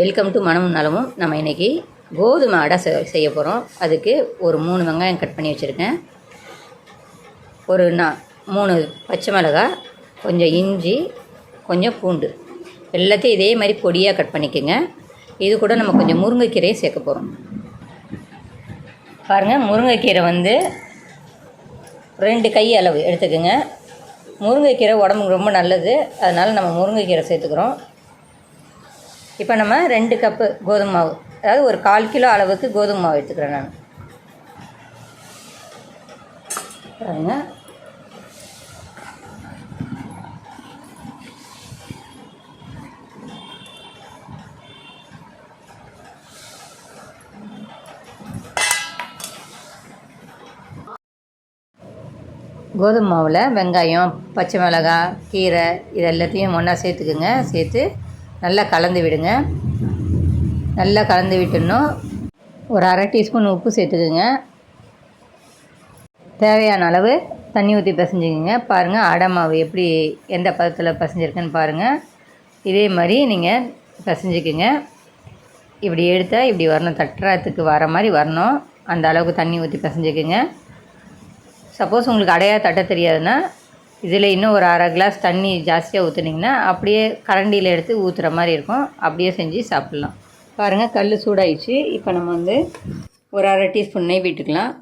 Welcome to மனமும் நலமும் நம்ம இன்றைக்கி கோதுமை அடை செ- செய்ய போகிறோம் அதுக்கு ஒரு மூணு வெங்காயம் கட் பண்ணி வச்சுருக்கேன். ஒரு நான் மூணு பச்சை மிளகாய் கொஞ்சம் இஞ்சி கொஞ்சம் பூண்டு. எல்லாத்தையும் இதே மாதிரி பொடியாக கட் பண்ணிக்கோங்க. இது கூட நம்ம கொஞ்சம் முருங்கைக்கீரையை சேர்க்க போகிறோம் பாருங்கள் முருங்கைக்கீரை வந்து ரெண்டு கை அளவு எடுத்துக்கோங்க. முருங்கைக்கீரை உடம்புக்கு ரொம்ப நல்லது. அதனால் நம்ம முருங்கைக்கீரை சேர்த்துக்கிறோம். இப்போ நம்ம ரெண்டு கப்பு கோதுமை மாவு. அதாவது ஒரு கால் கிலோ அளவுக்கு கோதுமை மாவு எடுத்துக்கிறேன் நான். பாருங்க. கோதுமை மாவில் வெங்காயம் பச்சை மிளகாய் கீரை இது எல்லாத்தையும் ஒன்றா சேர்த்துக்குங்க. சேர்த்து நல்லா கலந்து விடுங்க. நல்லா கலந்து விட்டுடணும். ஒரு அரை டீஸ்பூன் உப்பு சேர்த்துக்குங்க. தேவையான அளவு தண்ணி ஊற்றி பிசைஞ்சுக்கோங்க. பாருங்கள் அடை மாவு எப்படி எந்த பதத்தில் பிசைஞ்சிருக்குன்னு பாருங்கள் இதே மாதிரி நீங்கள் பிசைஞ்சுக்குங்க. இப்படி எடுத்தால் இப்படி வரணும். தட்டுறதுக்கு வர மாதிரி வரணும். அந்த அளவுக்கு தண்ணி ஊற்றி பிசைஞ்சுக்குங்க. சப்போஸ் உங்களுக்கு அடையாக தட்ட தெரியாதுன்னா இதில் இன்னும் ஒரு அரை கிளாஸ் தண்ணி ஜாஸ்தியாக ஊற்றுனீங்கன்னா அப்படியே கரண்டியில் எடுத்து ஊற்றுற மாதிரி இருக்கும். அப்படியே செஞ்சு சாப்பிட்லாம். பாருங்கள் கல் சூடாயிடுச்சு. இப்போ நம்ம வந்து ஒரு அரை டீஸ்பூன் நெய் விட்டுக்கலாம்.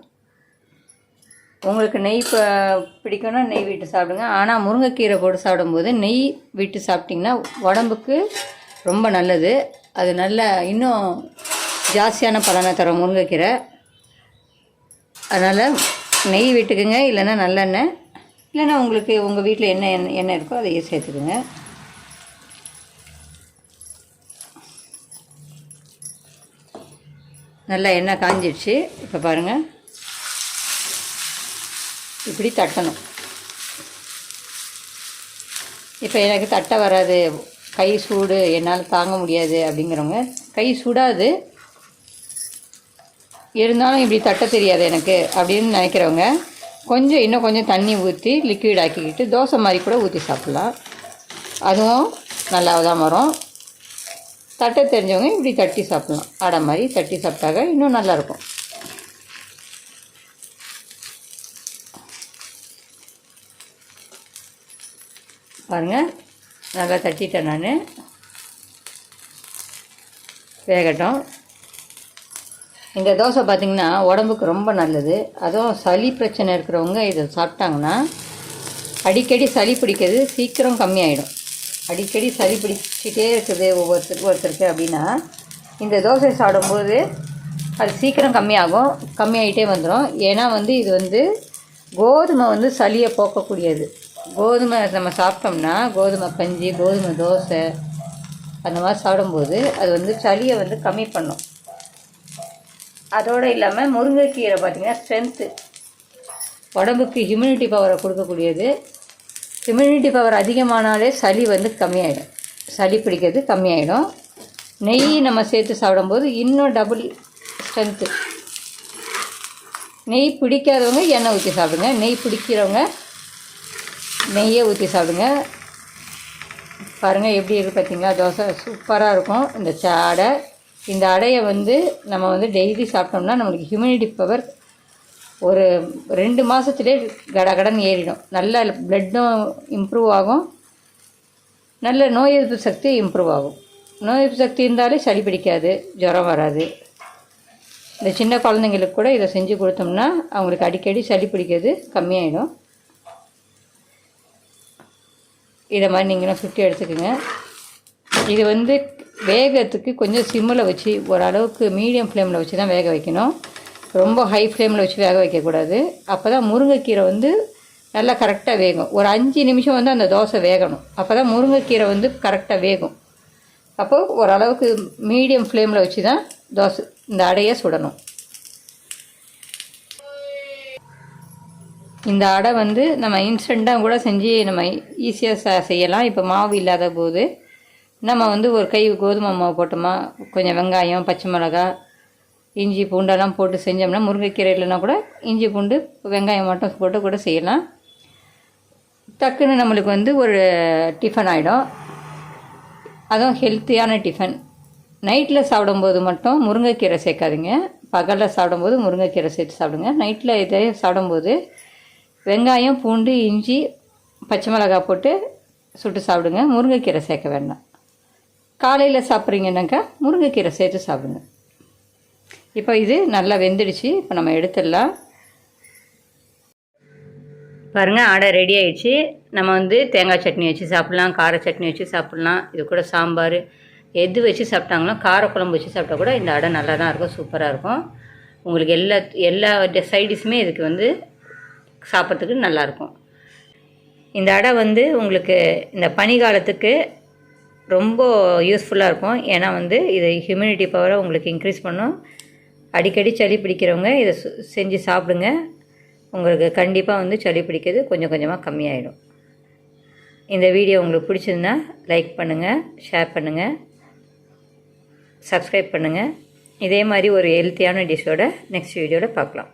உங்களுக்கு நெய் இப்போ பிடிக்கும்னா நெய் விட்டு சாப்பிடுங்க. ஆனால் முருங்கைக்கீரை போட்டு சாப்பிடும்போது நெய் விட்டு சாப்பிட்டிங்கன்னா உடம்புக்கு ரொம்ப நல்லது. அது நல்ல இன்னும் ஜாஸ்தியான பலனை தரும் முருங்கைக்கீரை. அதனால் நெய் விட்டுக்குங்க இல்லைன்னா நல்லெண்ணெய். இல்லைன்னா உங்களுக்கு உங்கள் வீட்டில் என்ன என்ன எண்ணெய் இருக்கோ அதையே சேர்த்துக்குங்க. நல்லா எண்ணெய் காஞ்சிடுச்சு. இப்போ பாருங்கள் இப்படி தட்டணும். இப்போ எனக்கு தட்ட வராது. கை சூடு என்னால் தாங்க முடியாது அப்படிங்கிறவங்க கை சூடாது. இருந்தாலும் இப்படி தட்ட தெரியாது எனக்கு அப்படின்னு நினைக்கிறவங்க கொஞ்சம் இன்னும் கொஞ்சம் தண்ணி ஊற்றி லிக்விட் ஆக்கிக்கிட்டு தோசை மாதிரி கூட ஊற்றி சாப்பிட்லாம். அதுவும் நல்லா தான் வரும். தட்ட தெரிஞ்சவங்க இப்படி தட்டி சாப்பிட்லாம். அடை மாதிரி தட்டி சாப்பிட்டாக்க இன்னும் நல்லாயிருக்கும் பாருங்கள் நல்லா தட்டிட்டேன் நான். வேகட்டும். இந்த தோசை பார்த்திங்கன்னா உடம்புக்கு ரொம்ப நல்லது. அதுவும் சளி பிரச்சனை இருக்கிறவங்க இதை சாப்பிட்டாங்கன்னா அடிக்கடி சளி பிடிக்கிறது சீக்கிரம் கம்மியாயிடும். அடிக்கடி சளி பிடிச்சிட்டே இருக்குது ஒவ்வொருத்தர் ஒருத்தருக்கு அப்படின்னா இந்த தோசை சாப்பிடும்போது அது சீக்கிரம் கம்மியாகும். கம்மியாகிட்டே வந்துடும் ஏன்னா வந்து இது வந்து கோதுமை வந்து சளியை போக்கக்கூடியது. கோதுமை நம்ம சாப்பிட்டோம்னா கோதுமை கஞ்சி கோதுமை தோசை அந்த மாதிரி சாப்பிடும்போது அது வந்து சளியை வந்து கம்மி பண்ணும். அதோடு இல்லாமல் முருங்கைக்கீரை பார்த்திங்கன்னா ஸ்ட்ரென்த்து உடம்புக்கு ஹியூமினிட்டி பவரை கொடுக்கக்கூடியது. ஹியூமினிட்டி பவர் அதிகமானாலே சளி வந்து கம்மியாயிடும். சளி பிடிக்கிறது கம்மியாயிடும். நெய் நம்ம சேர்த்து சாப்பிடும்போது இன்னும் டபுள் ஸ்ட்ரென்த்து நெய் பிடிக்காதவங்க எண்ணெய் ஊற்றி சாப்பிடுங்க. நெய் பிடிக்கிறவங்க நெய்யை ஊற்றி சாப்பிடுங்க. பாருங்கள் எப்படி இருக்குது பார்த்தீங்களா தோசை சூப்பராக இருக்கும். இந்த சாடை இந்த அடையை வந்து நம்ம வந்து டெய்லி சாப்பிட்டோம்னா நம்மளுக்கு ஹியூமினிட்டி பவர் ஒரு ரெண்டு மாதத்துலேயே கடகடன் ஏறிடும். நல்ல பிளட்டும் இம்ப்ரூவ் ஆகும். நல்ல நோய் எதிர்ப்பு சக்தி இம்ப்ரூவ் ஆகும். நோய் எதிர்ப்பு சக்தி இருந்தாலே சளி பிடிக்காது ஜுரம் வராது. இந்த சின்ன குழந்தைங்களுக்கு கூட இதை செஞ்சு கொடுத்தோம்னா அவங்களுக்கு அடிக்கடி சளி பிடிக்கிறது கம்மியாயிடும். இதை மாதிரி நீங்களும் சுற்றி எடுத்துக்கோங்க. இது வந்து வேகத்துக்கு கொஞ்சம் சிம்மில் வச்சு ஓரளவுக்கு மீடியம் ஃப்ளேமில் வச்சு தான் வேக வைக்கணும். ரொம்ப ஹை ஃப்ளேமில் வச்சு வேக வைக்கக்கூடாது. அப்போ தான் முருங்கைக்கீரை வந்து நல்லா கரெக்டாக வேகும். ஒரு அஞ்சு நிமிஷம் வந்து அந்த தோசை வேகணும். அப்போ தான் முருங்கைக்கீரை வந்து கரெக்டாக வேகும். அப்போது ஓரளவுக்கு மீடியம் ஃப்ளேமில் வச்சு தான் தோசை இந்த அடையை சுடணும். இந்த அடை வந்து நம்ம இன்ஸ்டண்ட்டாக கூட செஞ்சு நம்ம ஈஸியாக செய்யலாம். இப்போ மாவு இல்லாத போது நம்ம வந்து ஒரு கை கோதுமை மாவு போட்டோமா கொஞ்சம் வெங்காயம் பச்சை மிளகாய் இஞ்சி பூண்டெல்லாம் போட்டு செஞ்சோம்னா முருங்கைக்கீரை இல்லைன்னா கூட இஞ்சி பூண்டு வெங்காயம் மட்டும் போட்டு கூட செய்யலாம். டக்குன்னு நம்மளுக்கு வந்து ஒரு டிஃபன் ஆகிடும் அதுவும் ஹெல்த்தியான டிஃபன். நைட்டில் சாப்பிடும்போது மட்டும் முருங்கைக்கீரை சேர்க்காதீங்க. பகலில் சாப்பிடும்போது முருங்கைக்கீரை சேர்த்து சாப்பிடுங்க. நைட்டில் இதை சாப்பிடும்போது வெங்காயம் பூண்டு இஞ்சி பச்சை மிளகாய் போட்டு சுட்டு சாப்பிடுங்க. முருங்கைக்கீரை சேர்க்க வேண்டாம். காலையில் சாப்பிட்றீங்கன்னாக்கா முருங்கைக்கீரை சேர்த்து சாப்பிடுங்க. இப்போ இது நல்லா வெந்துடுச்சு. இப்போ நம்ம எடுத்துடலாம். பாருங்கள் ஆடை ரெடி ஆயிடுச்சு. நம்ம வந்து தேங்காய் சட்னி வச்சு சாப்பிட்லாம் கார சட்னி வச்சு சாப்பிட்லாம். இது கூட சாம்பார். எது வச்சு சாப்பிட்டாங்களோ காரக்குழம்பு வச்சு சாப்பிட்டா கூட இந்த அடை நல்லா தான் இருக்கும் சூப்பராக இருக்கும். உங்களுக்கு எல்லா எல்லா சைடிஷுமே இதுக்கு வந்து சாப்பிட்றதுக்கு நல்லாயிருக்கும் இந்த அடை வந்து உங்களுக்கு இந்த பனிகாலத்துக்கு ரொம்ப யூஸ்ஃபுல்லாக இருக்கும். ஏன்னா வந்து இது ஹியூமினிட்டி பவரை உங்களுக்கு இன்க்ரீஸ் பண்ணும். அடிக்கடி சளி பிடிக்கிறவங்க இதை செஞ்சு சாப்பிடுங்க. உங்களுக்கு கண்டிப்பாக வந்து சளி பிடிக்கிறது கொஞ்சம் கொஞ்சமாக கம்மியாயிடும். இந்த வீடியோ உங்களுக்கு பிடிச்சிருந்தா லைக் பண்ணுங்கள் ஷேர் பண்ணுங்கள் சப்ஸ்கிரைப் பண்ணுங்கள் இதே மாதிரி ஒரு ஹெல்த்தியான டிஷ்ஷோட நெக்ஸ்ட் வீடியோவில் பார்க்கலாம்.